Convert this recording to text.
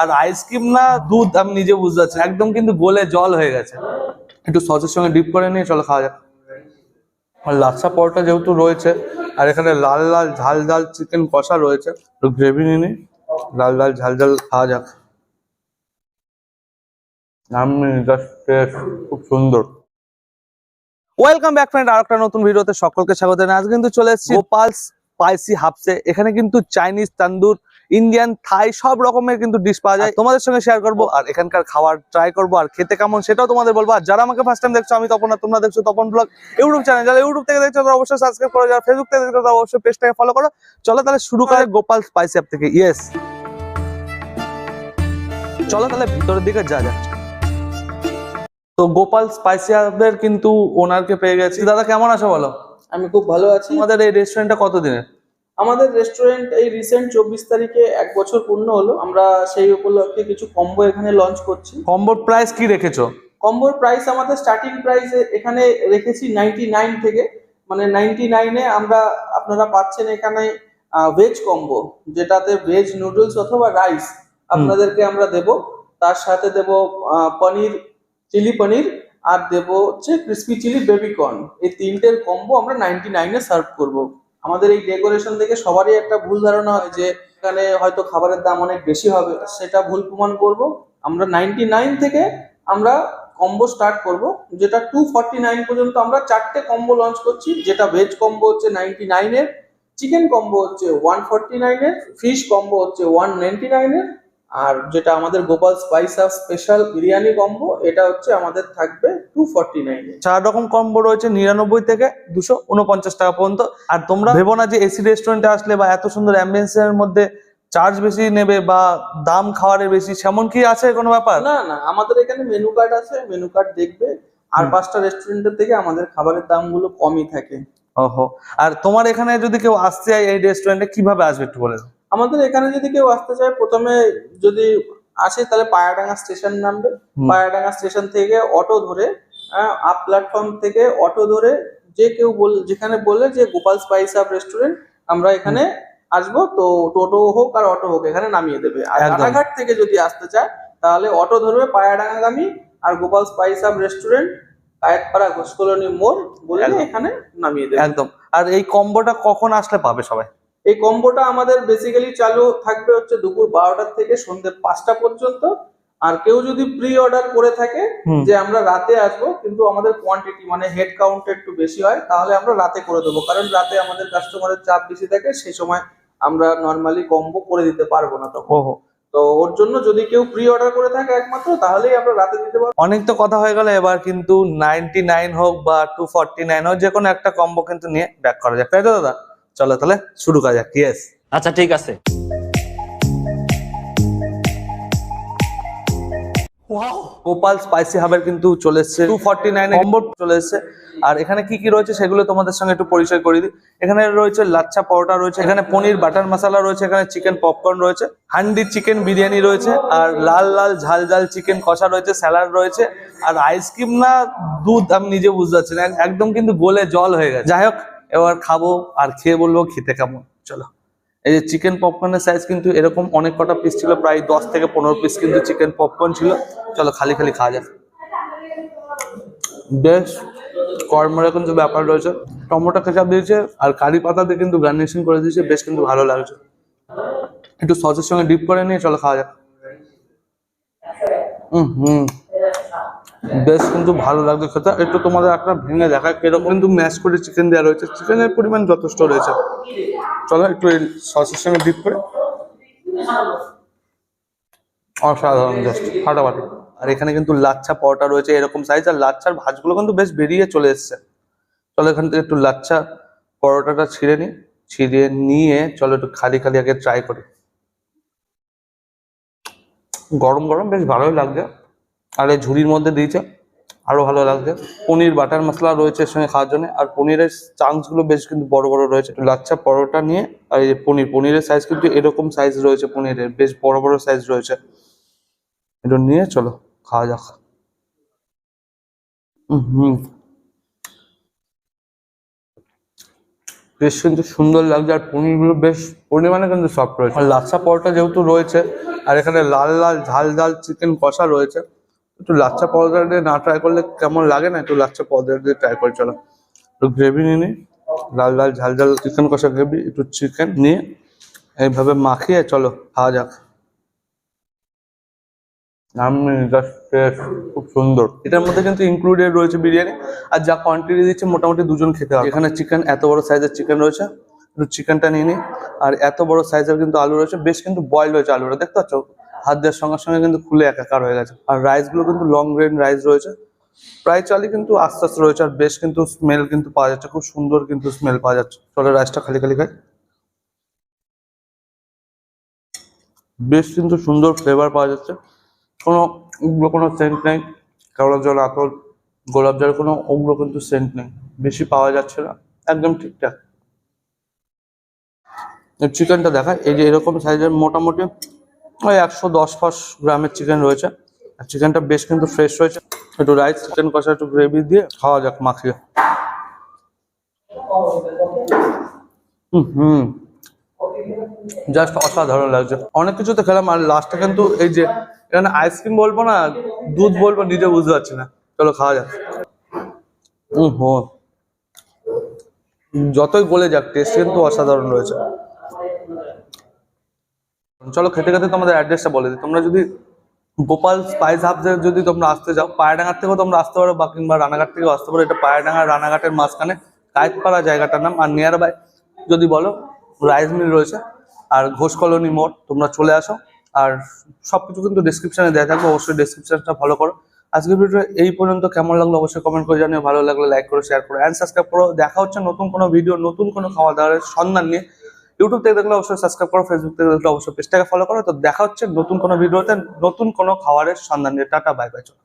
আর ice cream না দুধ আমি নিজে বুঝতে পারছি একদম কিন্তু গলে জল হয়ে গেছে। একটু সসের সঙ্গে ডিপ করে নিয়ে চলো খাওয়া যাক। আর লাচ্ছা পরোটা যেহেতু রয়েছে আর এখানে লাল লাল ঝাল ঝাল চিকেন কষা রয়েছে তো গ্রেভি নিয়ে নিই লাল লাল ঝাল ঝাল খাওয়া যাক। খুব সুন্দর। ওয়েলকাম ব্যাক ফ্রেন্ড আর একটা নতুন ভিডিওতে সকলকে স্বাগত জানাই। আজ কিন্তু চলে এসেছি গোপাল স্পাইসি হাবসে এখানে কিন্তু চাইনিজ তান্দুর ইন্ডিয়ান থাই সব রকমের কিন্তু ডিশ পাওয়া যায়। তোমাদের সঙ্গে শেয়ার করব আর এখানকার খাবার ট্রাই করব আর খেতে কেমন সেটাও তোমাদের বলব। আর যারা আমাকে ফার্স্ট টাইম দেখছ আমি তপন আর তোমরা দেখছ তপন ব্লগ ইউটিউব চ্যানেল যারা ইউটিউব থেকে দেখছ তারা অবশ্যই সাবস্ক্রাইব করো। যারা ফেসবুক থেকে দেখছ তারা অবশ্যই পেজটাকে ফলো করো। চলো তাহলে শুরু করে গোপাল স্পাইসি অ্যাপ থেকে। ইয়েস চলো তাহলে ভিতরের দিকে যা যাক। তো গোপাল স্পাইসি কিন্তু ওনারকে পেয়ে গেছি। দাদা কেমন আছো বলো? আমি খুব ভালো আছি। তোমাদের এই রেস্টুরেন্টটা কত দিনের আমাদের রেস্টুরেন্ট এই রিসেন্ট চব্বিশ তারিখে এক বছর পূর্ণ হলো। আমরা সেই উপলক্ষে কিছু কম্বো এখানে লঞ্চ করছি। কম্বোর প্রাইস কি রেখেছো? কম্বোর প্রাইস আমাদের স্টার্টিং প্রাইস এখানে রেখেছি নাইনটি নাইন থেকে। মানে নাইনটি নাইনে আমরা আপনারা পাচ্ছেন এখানে ভেজ কম্বো যেটাতে ভেজ নুডলস অথবা রাইস আপনাদেরকে আমরা দেব। তার সাথে দেব পনির চিলি পনির আর দেব হচ্ছে ক্রিস্পি চিলি বেবিকর্ন এই তিনটের কম্বো আমরা নাইনটি নাইনে সার্ভ করব। আমাদের এই ডেকোরেশন দেখে সবারই একটা ভুল ধারণা হয় যে এখানে হয়তো খাবারের দাম অনেক বেশি হবে। সেটা ভুল প্রমাণ করব। আমরা নাইনটি নাইন থেকে আমরা কম্বো স্টার্ট করব। যেটা টু নাইন পর্যন্ত আমরা চারটে কম্বো লঞ্চ করছি। যেটা ভেজ কম্বো হচ্ছে নাইনটি নাইনের চিকেন কম্বো হচ্ছে ওয়ান ফর্টি নাইনের ফিশ কম্বো হচ্ছে ওয়ান নাইনটি নাইনের আর যেটা আমাদের Gopal spice hub special biryani combo এটা হচ্ছে আমাদের থাকবে টু ফর্টি নাইনে চার রকম কম্বো রয়েছে নিরানব্বই থেকে দুশো উনপঞ্চাশ টাকা পর্যন্ত। আর তোমরা ভেবো না যে এসি রেস্টুরেন্টে আসলে বা এত সুন্দর অ্যাম্বিয়েন্সের মধ্যে চার্জ বেশি নেবে বা দাম খাওয়ারের বেশি সেমন কি আছে কোনো ব্যাপার? না না আমাদের এখানে মেনু কার্ড আছে মেনু কার্ড দেখবে। আর। পাঁচটা রেস্টুরেন্টের থেকে আমাদের খাবারের দামগুলো কমই থাকে। ওহো আর তোমার এখানে যদি কেউ আসতে চায় এই রেস্টুরেন্টে কীভাবে আসবে একটু বলে দাও। আমাদের এখানে যদি কেউ আসতে চায় প্রথমে যদি আসে তাহলে পায়াডাঙ্গা স্টেশন নামবে। পায়াডাঙ্গা স্টেশন থেকে অটো ধরে আপ প্ল্যাটফর্ম থেকে অটো ধরে যে কেউ বল যেখানে বলে যে গোপাল স্পাইস আপ রেস্টুরেন্ট আমরা এখানে আসব। তো টোটো হোক আর অটো হোক এখানে নামিয়ে দেবে। আর। রানাঘাট থেকে যদি আসতে চায় তাহলে অটো ধরবে পায়াডাঙ্গাগামী আর Gopal spice hub restaurant Kayetpara Ghosh colony মোড় বলে এখানে নামিয়ে দেবে। একদম। আর এই কম্বোটা কখন আসলে পাবে সবাই? এই কম্বোটা আমাদের বেসিক্যালি চালু থাকবে হচ্ছে দুপুর বারোটার থেকে সন্ধ্যে পাঁচটা পর্যন্ত। আর কেউ যদি প্রি অর্ডার করে থাকে যে আমরা রাতে আসব কিন্তু আমাদের কোয়ান্টিটি মানে হেড কাউন্ট একটু বেশি হয় তাহলে আমরা রাতে করে দেবো। কারণ রাতে আমাদের কাস্টমারের চাপ বেশি থাকে সেই সময় আমরা নর্মালি কম্বো করে দিতে পারব না তখন। তো ওর জন্য যদি কেউ প্রি অর্ডার করে থাকে একমাত্র তাহলেই আমরা রাতে দিতে পারব। অনেক তো কথা হয়ে গেল এবার কিন্তু নাইনটি নাইন হোক বা টু ফর্টি নাইন হোক যে কোনো একটা কম্বো কিন্তু নিয়ে ব্যাক করা যাক। তাই তো দাদা? চলো তাহলে শুরু করা যাক ইয়েস আচ্ছা ঠিক আছে। গোপাল স্পাইসি হাবের কিন্তু চলে এসছে। টু ফর্টি নাইন কম্বো চলে এসছে। আর এখানে কি কি রয়েছে সেগুলো তোমাদের সঙ্গে একটু পরিচয় করে দিই। এখানে রয়েছে লাচ্ছা পরোটা রয়েছে এখানে পনির বাটার মশলা রয়েছে এখানে চিকেন পপকর্ন রয়েছে হান্ডি চিকেন বিরিয়ানি রয়েছে আর লাল লাল ঝাল ঝাল চিকেন কষা রয়েছে স্যালাড রয়েছে আর আইসক্রিম না দুধ আমি নিজে বুঝতে পারছি না একদম কিন্তু গোলে জল হয়ে গেছে। যাই হোক এবার খাব আর খেয়ে বলব খেতে কেমন? চলো। এই যে চিকেন পপকর্নের সাইজ কিন্তু এরকম অনেক কটা পিস ছিল, প্রায় দশ থেকে পনেরো পিস কিন্তু চিকেন পপকর্ন ছিল। চলো, খালি খালি খাওয়া যাক। বেশ কর্মরা কিন্তু ব্যাপার রয়েছে, টমেটো কেচাপ দিয়েছে আর কারি পাতা দিয়ে কিন্তু গার্নিশিং করে দিয়েছে, বেশ কিন্তু ভালো লাগছে। একটু সসের সঙ্গে ডিপ করে নিয়ে চলো, খাওয়া যাক। হুম হুম। বেশ কিন্তু ভালো লাগছে খেতে। একটু তোমাদের একটা ভেঙে দেখায় কীরকম। কিন্তু ম্যাশ করে চিকেন দেওয়া রয়েছে। চিকেনের পরিমাণ যথেষ্ট রয়েছে। চলো একটু এই সসের সঙ্গে ডিপ করে। অসাধারণ জাস্ট ফাটাফাটি। আর এখানে কিন্তু লাচ্ছা পরোটা রয়েছে এরকম সাইজ আর লাচ্ছার ভাজগুলো কিন্তু বেশ বেরিয়ে চলে এসছে। চলো এখান থেকে একটু লাচ্ছা পরোটাটা ছিঁড়ে নিই। ছিঁড়ে নিয়ে চলো একটু খালি খালি আগে ট্রাই করি। গরম গরম বেশ ভালোই লাগছে। আর এই ঝুড়ির মধ্যে দিয়েছে আরও ভালো লাগছে। পনির, বাটার মশলা রয়েছে এর সঙ্গে খাওয়ার জন্য। আর পনিরের চাংসগুলো বেশ কিন্তু বড় বড় রয়েছে। লাচ্ছা পরোটা নিয়ে, আর এই পনির, পনিরের সাইজ কিন্তু এরকম সাইজ রয়েছে পনিরের, বেশ বড় বড় সাইজ রয়েছে। এটা নিয়ে চলো, খাওয়া যাক। হুম। বেশ কিন্তু সুন্দর লাগছে, আর পনিরগুলো বেশ পরিমাণে কিন্তু সফট রয়েছে। আর লাচ্ছা পরোটা যেহেতু রয়েছে, আর এখানে লাল লাল ঝাল ঝাল চিকেন কষা রয়েছে। একটু লাচ্ছা পরোটা দিয়ে না ট্রাই করলে কেমন লাগে না, একটু লাচ্ছা পরোটা দিয়ে ট্রাই করে চলো। একটু গ্রেভি নিয়ে নিই লাল লাল ঝাল ঝাল চিকেন কষা গ্রেভি একটু চিকেন নিয়ে এইভাবে মাখিয়ে চলো, খাওয়া যাক। খুব সুন্দর। এটার মধ্যে কিন্তু ইনক্লুডেড রয়েছে বিরিয়ানি, আর যা কোয়ান্টিটি দিচ্ছে মোটামুটি দুজন খেতে হবে। এখানে চিকেন এত বড় সাইজের চিকেন রয়েছে, একটু চিকেনটা নিয়ে নিই আর এত বড় সাইজের কিন্তু আলু রয়েছে, বেশ কিন্তু বয়েল হয়েছে আলুটা, দেখতে পাচ্ছ? হাত দেওয়ার সঙ্গে সঙ্গে কিন্তু খুলে একাকার হয়ে গেছে। আর রাইসগুলো কিন্তু লং গ্রেন রাইস রয়েছে। প্রায় চালই কিন্তু আস্তে আস্তে রয়েছে আর বেশ কিন্তু স্মেল কিন্তু পাওয়া যাচ্ছে। খুব সুন্দর কিন্তু স্মেল পাওয়া যাচ্ছে। চলো রাইসটা খালি খালি খাই। বেশ কিন্তু সুন্দর ফ্লেভার পাওয়া যাচ্ছে। কোনো উগ্র কোনো সেন্ট নেই। কেওড়া জল, আতর, গোলাপ জল, কোনো উগ্র কিন্তু সেন্ট নেই। বেশি পাওয়া যাচ্ছে না। একদম ঠিকঠাক। চিকেনটা দেখায় এই যে এরকম সাইজের মোটামুটি ওই একশো দশ ফস গ্রামের চিকেন রয়েছে। চিকেনটা বেশ কিন্তু ফ্রেশ রয়েছে। একটু রাইস চিকেন কষা, একটু গ্রেভি দিয়ে খাওয়া যাক মাখিয়ে। হুম হুম জাস্ট অসাধারণ লাগছে। অনেক কিছুতে খেলাম, আর লাস্টে কিন্তু এই যে, এখানে আইসক্রিম বলব না, দুধ বলব, নিজে বুঝতে পারছি না। চলো খাওয়া যাক। হুম হো যতই বলে যাক টেস্ট কিন্তু অসাধারণ রয়েছে। চলো খেতে খেতে তোমাদের অ্যাড্রেসটা বলে দিই। তোমরা যদি গোপাল স্পাইস হাবসে যদি তোমরা আসতে যাও পায়রাডাঙ্গার থেকেও তোমরা আসতে পারো বা কিংবা রানাঘাট থেকেও আসতে পারো। এটা পায়রাডাঙ্গা রানাঘাটের মাঝখানে কায়েতপাড়া জায়গাটার নাম আর নিয়ার বাই যদি বলো রাইস মিল রয়েছে আর ঘোষ কলোনি মোড়, তোমরা চলে আসো। আর সবকিছু কিন্তু ডিসক্রিপশনে দেওয়া থাকবে, অবশ্যই ডিসক্রিপশনটা ফলো করো। আজকের ভিডিও এই পর্যন্ত। কেমন লাগল অবশ্যই কমেন্ট করে জানিও। ভালো লাগলে লাইক করো শেয়ার করো অ্যান্ড সাবস্ক্রাইব করো। দেখা হচ্ছে নতুন কোনো ভিডিও নতুন কোনো খাওয়া দাওয়ার সন্ধান নিয়ে। ইউটিউব থেকে দেখলে অবশ্যই সাবস্ক্রাইব করো ফেসবুক থেকে দেখলে অবশ্যই পেজটাকে ফলো করো। তো দেখা হচ্ছে নতুন কোনো ভিডিওতে নতুন কোনো খাবারের সন্ধান নিয়ে। টাটা বাই বাই চলো।